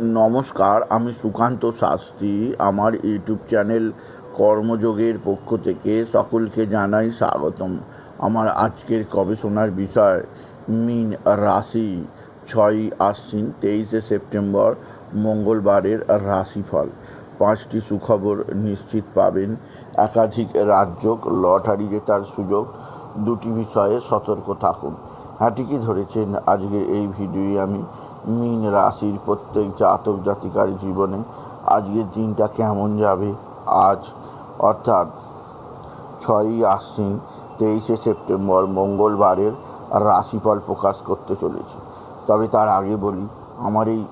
নমস্কার, আমি সুকান্ত শাস্ত্রী। আমার ইউটিউব চ্যানেল কর্মযোগের পক্ষ থেকে সকলকে জানাই স্বাগতম। আমার আজকের গবেষণার বিষয়, মিন রাশি। ছয়ই আশ্বিন, তেইশে সেপ্টেম্বর, মঙ্গলবারের রাশিফল। পাঁচটি সুখবর নিশ্চিত পাবেন। একাধিক রাজ্য লটারি জেতার সুযোগ, দুটি বিষয়ে সতর্ক থাকুন। হ্যাঁ ঠিকই ধরেছেন। আজকের এই ভিডিওয়ে আমি মীন রাশির প্রত্যেক জাতক জাতিকার জীবনে আজকের দিনটা কেমন যাবে? আজ, অর্থাৎ ছয়ই আশ্বিন, তেইশে সেপ্টেম্বর, মঙ্গলবারের রাশিফল প্রকাশ করতে চলেছে। তবে তার আগে বলি, আমার এই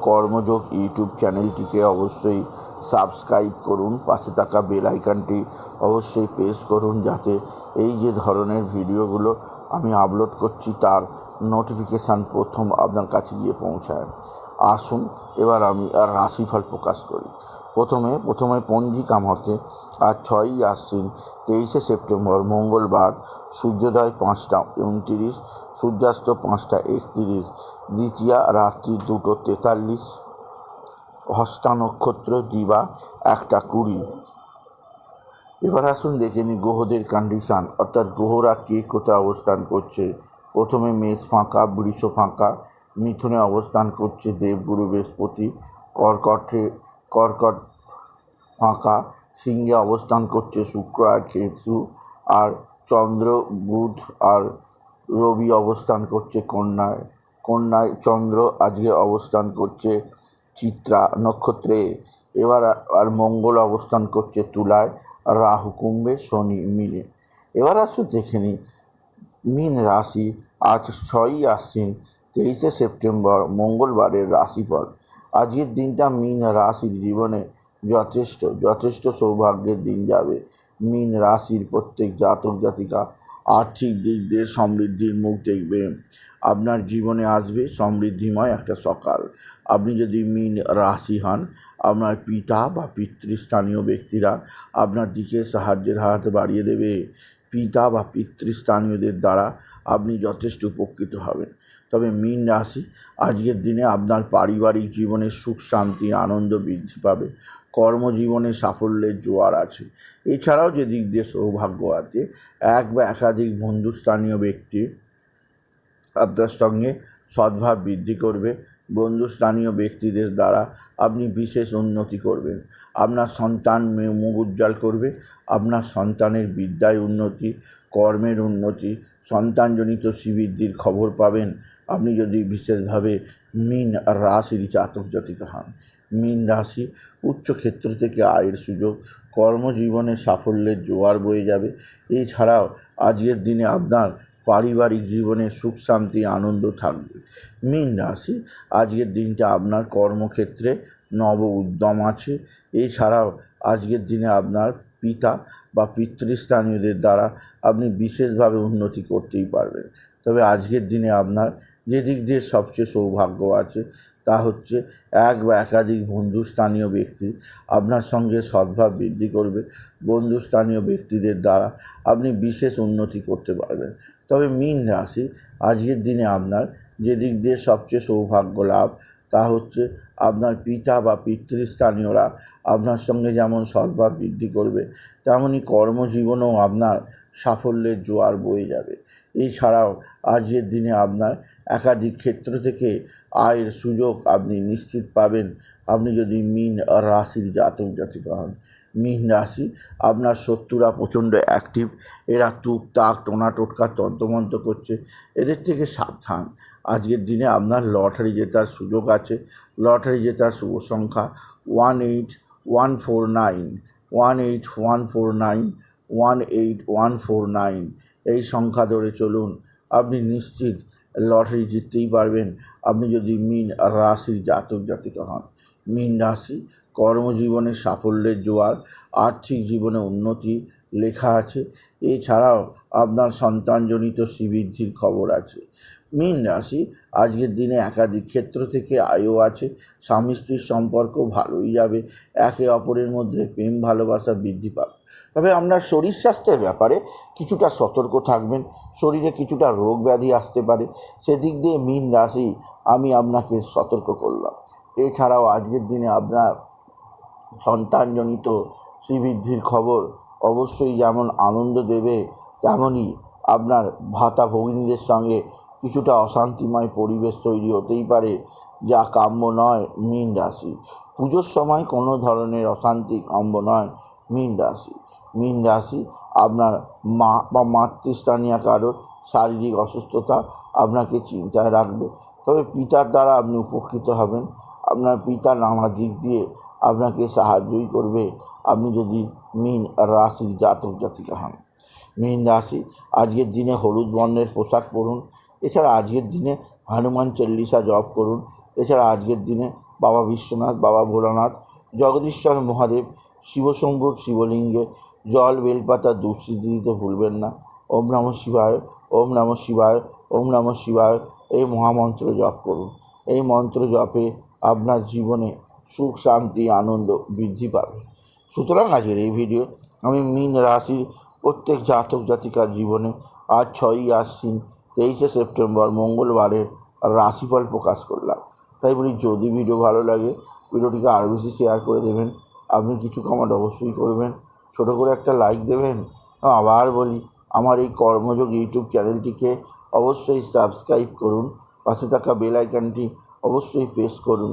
কর্মযোগ ইউটিউব চ্যানেলটিকে অবশ্যই সাবস্ক্রাইব করুন, পাশে থাকা বেল অবশ্যই প্রেস করুন, যাতে এই যে ধরনের ভিডিওগুলো আমি আপলোড করছি, তার নোটিফিকেশান প্রথম আপনার কাছে গিয়ে পৌঁছায়। আসুন, এবার আমি আর রাশিফল প্রকাশ করি। প্রথমে প্রথমে পঞ্জিকা মতে আজ ছয়ই আশ্বিন, তেইশে সেপ্টেম্বর, মঙ্গলবার, সূর্যোদয় পাঁচটা উনতিরিশ, সূর্যাস্ত পাঁচটা একত্রিশ, দ্বিতীয়া রাত্রি দুটো তেতাল্লিশ হস্তা নক্ষত্র দিবা একটা কুড়ি। এবার আসুন দেখে নিই গ্রহদের কন্ডিশান অর্থাৎ গ্রহরা কে কোথায় অবস্থান করছে। প্রথমে মেষ ফাঁকা, বৃষ ফাঁকা, মিথুনে অবস্থান করছে দেবগুরু বৃহস্পতি, কর্কটে, কর্কট ফাঁকা, সিংহে অবস্থান করছে শুক্র আর কেতু, আর চন্দ্র, বুধ আর রবি অবস্থান করছে কন্যায় কন্যায়, চন্দ্র আজকে অবস্থান করছে চিত্রা নক্ষত্রে, এবার আর মঙ্গল অবস্থান করছে তুলায় রাহু, কুম্ভে, শনি মিলে। এবার আসুন দেখে নিই মীন রাশি আজ ছয়ই আশ্বিন, তেইশে সেপ্টেম্বর, মঙ্গলবারের রাশিফল। আজকের দিনটা মীন রাশির জীবনে যথেষ্ট যথেষ্ট সৌভাগ্যের দিন যাবে। মীন রাশির প্রত্যেক জাতক জাতিকা আর্থিক দিক দিয়ে সমৃদ্ধির মুখ দেখবে। আপনার জীবনে আসবে সমৃদ্ধিময় একটা সকাল। আপনি যদি মীন রাশি হন, আপনার পিতা বা পিতৃস্থানীয় ব্যক্তিরা আপনার দিকে সাহায্যের হাত বাড়িয়ে দেবে। পিতা বা পিতৃস্থানীয়দের দ্বারা আপনি যথেষ্ট উপকৃত হবেন। তবে মীন রাশি, আজকের দিনে আপনার পারিবারিক জীবনে সুখ, শান্তি, আনন্দ বৃদ্ধি পাবে। কর্মজীবনে সাফল্যের জোয়ার আছে। এছাড়াও যে দিক দিয়ে সৌভাগ্য আছে, এক বা একাধিক বন্ধুস্থানীয় ব্যক্তি আপনার সঙ্গে সদ্ভাব বৃদ্ধি করবে। বন্ধুস্থানীয় ব্যক্তিদের দ্বারা আপনি বিশেষ উন্নতি করবেন। আপনার সন্তান মুখ উজ্জ্বল করবে। আপনার সন্তানের বিদ্যায় উন্নতি, কর্মের উন্নতি, সন্তানজনিত শ্রীবৃদ্ধির খবর পাবেন। আপনি যদি বিশেষভাবে মীন রাশির জাতক জাতিকা হন, মীন রাশি উচ্চক্ষেত্র থেকে আয়ের সুযোগ, কর্মজীবনে সাফল্যের জোয়ার বয়ে যাবে। এছাড়াও আজকের দিনে আপনার পারিবারিক জীবনে সুখ, শান্তি, আনন্দ থাকবে। মীন রাশি, আজকের দিনটা আপনার কর্মক্ষেত্রে নব উদ্যম আছে। এছাড়াও আজকের দিনে আপনার পিতা বা পিতৃস্থানীয়দের দ্বারা আপনি বিশেষভাবে উন্নতি করতেই পারবেন। তবে আজকের দিনে আপনার যে দিক দিয়ে সবচেয়ে সৌভাগ্য আছে, তা হচ্ছে এক বা একাধিক বন্ধুস্থানীয় ব্যক্তি আপনার সঙ্গে সদ্ভাব বৃদ্ধি করবে। বন্ধুস্থানীয় ব্যক্তিদের দ্বারা আপনি বিশেষ উন্নতি করতে পারবেন। তবে মীন রাশি আজকের দিনে আপনার যে দিক দিয়ে সবচেয়ে সৌভাগ্য লাভ, তা হচ্ছে আপনার পিতা বা পিতৃস্থানীয়রা আপনার সঙ্গে যেমন সদ্ভাব বৃদ্ধি করবে তেমনই কর্মজীবনেও আপনার সাফল্যের জোয়ার বয়ে যাবে। এছাড়াও আজকের দিনে আপনার একাধিক ক্ষেত্র থেকে আয়ের সুযোগ আপনি নিশ্চিত পাবেন। আপনি যদি মীন রাশির জাতক জাতিকা হন মীন রাশি। আপনার শত্রুরা প্রচণ্ড অ্যাক্টিভ এরা তুক তাক, টোনা টোটকা, তন্ত্রমন্ত্র করছে। এদের থেকে সাবধান। আজকের দিনে আপনার লটারি জেতার সুযোগ আছে। লটারি জেতার শুভ সংখ্যা one eight one four nine one eight one four nine one eight one four nine এই সংখ্যা ধরে চলুন। আপনি নিশ্চিত লটারি জিততেই পারবেন। আপনি যদি মিন রাশির জাতক জাতিকা হন। মীন রাশি কর্মজীবনে সাফল্যের জোয়ার, আর্থিক জীবনে উন্নতি লেখা আছে। এছাড়াও আপনার সন্তানজনিত শ্রীবৃদ্ধির খবর আছে। মীন রাশি আজকের দিনে একাধিক ক্ষেত্র থেকে আয়ও আছে। স্বামী স্ত্রীর সম্পর্ক ভালোই যাবে। একে অপরের মধ্যে প্রেম, ভালোবাসা বৃদ্ধি পাবে। তবে আপনার শরীর স্বাস্থ্যের ব্যাপারে কিছুটা সতর্ক থাকবেন। শরীরে কিছুটা রোগ ব্যাধি আসতে পারে। সেদিক দিয়ে মীন রাশি আমি আপনাকে সতর্ক করলাম। এছাড়াও আজকের দিনে আপনার সন্তানজনিত শ্রীবৃদ্ধির খবর অবশ্যই যেমন আনন্দ দেবে তেমনই আপনার ভাতা ভগিনীদের সঙ্গে কিছুটা অশান্তিময় পরিবেশ তৈরি হতেই পারে, যা কাম্য নয় মীন রাশি। পুজোর সময় কোনো ধরনের অশান্তি কাম্য নয় মীন রাশি। মীন রাশি আপনার মা বা মাতৃস্থানীয় কারোর শারীরিক অসুস্থতা আপনাকে চিন্তায় রাখবে, তবে পিতার দ্বারা আপনি উপকৃত হবেন। আপনার পিতা নানা দিক দিয়ে আপনাকে সাহায্যই করবে। আপনি যদি মীন রাশির জাতক জাতিকা হন। মীন রাশি, আজকের দিনে হলুদ বর্ণের পোশাক পরুন। এছাড়া আজকের দিনে হনুমান চল্লিশা জপ করুন। এছাড়া আজকের দিনে বাবা বিশ্বনাথ, বাবা ভোলানাথ, জগদীশ্বর মহাদেব শিবশম্ভুর শিবলিঙ্গে, জল, বেলপাতা দুঃসিদ্ধি দিতে ভুলবেন না। ওম নম শিবায়, ওম নম শিবায়, ওম নম শিবায়। এই মহামন্ত্র জপ করুন। এই মন্ত্র জপে আপনার জীবনে সুখ, শান্তি, আনন্দ বৃদ্ধি পাবে। সুতরাং আজকের এই ভিডিও আমি মীন রাশির প্রত্যেক জাতক জাতিকার জীবনে আজ ছয়ই আশ্বিন, তেইশে সেপ্টেম্বর, মঙ্গলবারের রাশিফল প্রকাশ করলাম। তাই বলি, যদি ভিডিও ভালো লাগে ভিডিওটিকে আরও বেশি শেয়ার করে দেবেন। আপনি কিছু কমেন্ট অবশ্যই করবেন। ছোটো করে একটা লাইক দেবেন। আবার বলি, আমার এই কর্মযোগ ইউটিউব চ্যানেলটিকে অবশ্যই সাবস্ক্রাইব করুন। পাশে থাকা বেল আইকনটি অবশ্যই প্রেস করুন।